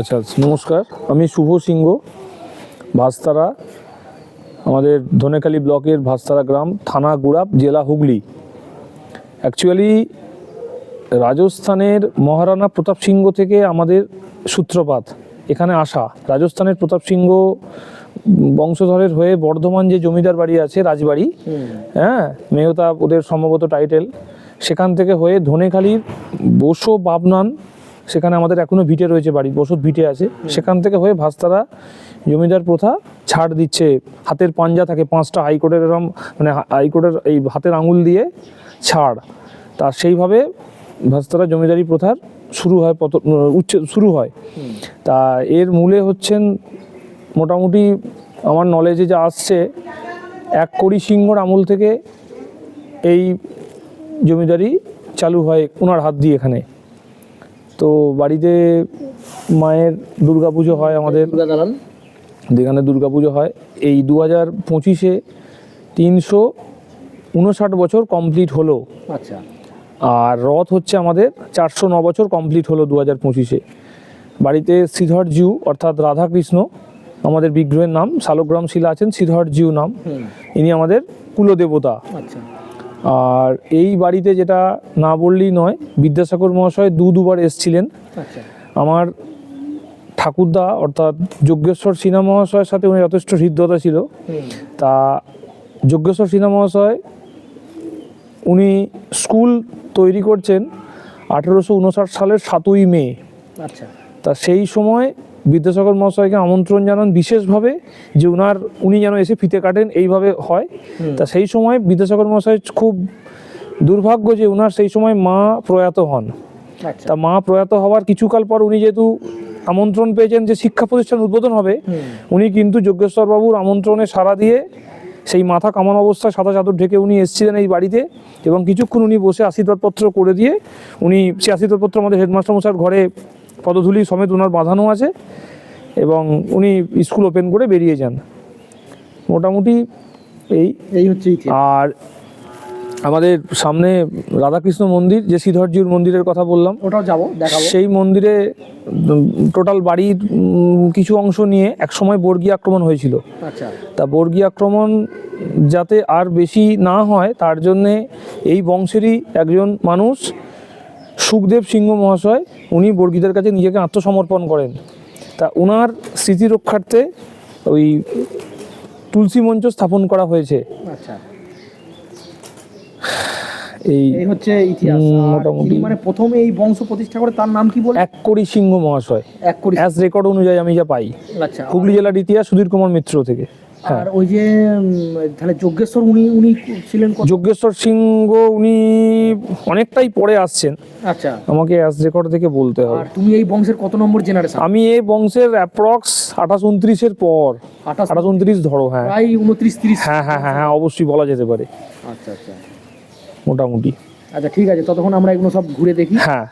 আচ্ছা নমস্কার। আমি শুভ সিংহ ভাস্তারা আমাদের ধনেখালি ব্লকের ভাস্তারা গ্রাম থানা গুড়াপ জেলা হুগলি। অ্যাকচুয়ালি রাজস্থানের মহারানা প্রতাপ সিংহ থেকে আমাদের সূত্রপাত এখানে আসা। রাজস্থানের প্রতাপ সিংহ বংশধরের হয়ে বর্ধমান যে জমিদার বাড়ি আছে রাজবাড়ি হ্যাঁ মেহতা ওদের সম্ভবত টাইটেল সেখান থেকে হয়ে ধনেখালির বসো বাবনান সেখানে আমাদের এখনও ভিটে রয়েছে বাড়ি বসত ভিটে আছে। সেখান থেকে হয়ে ভাস্তারা জমিদার প্রথা ছাড় দিচ্ছে। হাতের পাঞ্জা থাকে পাঁচটা হাইকোর্টের এরম মানে হাইকোর্টের এই হাতের আঙুল দিয়ে ছাড়। তা সেইভাবে ভাস্তারা জমিদারি প্রথার শুরু হয় পত উচ্চ শুরু হয়। তা এর মূলে হচ্ছেন মোটামুটি আমার নলেজে যা আসছে এক কোটি সিংহর আমল থেকে এই জমিদারি চালু হয় ওনার হাত দিয়ে এখানে। তো বাড়িতে মায়ের দুর্গাপুজো হয় আমাদের। দুর্গা দালান? যেখানে দুর্গাপুজো হয়। এই দু হাজার পঁচিশে তিনশো উনষাট বছর কমপ্লিট হলো। আচ্ছা। আর রথ হচ্ছে আমাদের চারশো ন বছর কমপ্লিট হলো দু হাজার পঁচিশে। বাড়িতে শ্রীধর জিউ অর্থাৎ রাধাকৃষ্ণ আমাদের বিগ্রহের নাম শালগ্রাম শিলা আছেন শ্রীধর জিউ নাম। ইনি আমাদের কুলদেবতা। আচ্ছা। আর এই বাড়িতে যেটা না বললেই নয় বিদ্যাসাগর মহাশয় দু দুবার এসছিলেন। আচ্ছা। আমার ঠাকুরদা অর্থাৎ যজ্ঞেশ্বর সিনহা মহাশয়ের সাথে উনি যথেষ্ট হৃদ্যতা ছিল। তা যজ্ঞেশ্বর সিনহা মহাশয় উনি স্কুল তৈরি করছেন আঠেরোশো উনষাট সালের সাতই মে। আচ্ছা। তা সেই সময় বিদ্যাসাগর মহাশয়কে আমন্ত্রণ জানান বিশেষভাবে যে উনার উনি যেন এসে ফিতে কাটেন এইভাবে হয়। তা সেই সময় বিদ্যাসাগর মহাশয় খুব দুর্ভাগ্য যে উনার সেই সময় মা প্রয়াত হন। আচ্ছা। তা মা প্রয়াত হওয়ার কিছুকাল পর উনি যেহেতু আমন্ত্রণ পেয়েছেন যে শিক্ষা প্রতিষ্ঠান উদ্বোধন হবে উনি কিন্তু যজ্ঞেশ্বর বাবুর আমন্ত্রণে সাড়া দিয়ে সেই মাথা কামান অবস্থায় সাদা চাদর ঢেকে উনি এসেছিলেন এই বাড়িতে এবং কিছুক্ষণ উনি বসে আশীর্বাদপত্র করে দিয়ে উনি সে আশীর্বাদপত্র আমাদের হেডমাস্টার মশার ঘরে পদধূলি সমেত ওনার বাঁধানো আছে এবং উনি স্কুল ওপেন করে বেরিয়ে যান। মোটামুটি এই এই হচ্ছে আর আমাদের সামনে রাধাকৃষ্ণ মন্দির যে শ্রীধরজিউর মন্দিরের কথা বললাম ওটাও যাব দেখাবো। সেই মন্দিরে টোটাল বাড়ির কিছু অংশ নিয়ে একসময় বর্গী আক্রমণ হয়েছিল। আচ্ছা। তা বর্গী আক্রমণ যাতে আর বেশি না হয় তার জন্যে এই বংশেরই একজন মানুষ সুখদেব সিংহ মহাশয় উনি বর্গীদের কাছে নিজেকে আত্মসমর্পণ করেন। তা ওনার স্মৃতি রক্ষার্থে ওই তুলসী মঞ্চ স্থাপন করা হয়েছে। আচ্ছা। এই হচ্ছে ইতিহাস। মোটামুটি। মানে প্রথমে এই বংশ প্রতিষ্ঠা করে তার নাম কি বলে? এক কোটি সিংহ মহাশয়। এক কোটি অ্যাজ রেকর্ড অনুযায়ী আমি যা পাই। আচ্ছা। হুগলি জেলার ইতিহাস সুধীর কুমার মিত্র থেকে। আর ওই যে তাহলে যজ্ঞেশ্বর উনি উনি ছিলেন যজ্ঞেশ্বর সিংহ উনি অনেকটাই পরে আসছেন। আচ্ছা। আমাকে অ্যাজ রেকর্ড থেকে বলতে হবে। তুমি এই বংশের কত নম্বর জেনারেশন আমি এই বংশের অ্যাপ্রক্স আঠাশ উনত্রিশের পর। আঠাশ আঠাশ উনত্রিশ ধরো হ্যাঁ। প্রায় উনত্রিশ তিরিশ। হ্যাঁ হ্যাঁ হ্যাঁ হ্যাঁ অবশ্যই বলা যেতে পারে। আচ্ছা আচ্ছা। মোটামুটি। আচ্ছা ঠিক আছে ততক্ষণ আমরা এগুলো সব ঘুরে দেখি। হ্যাঁ।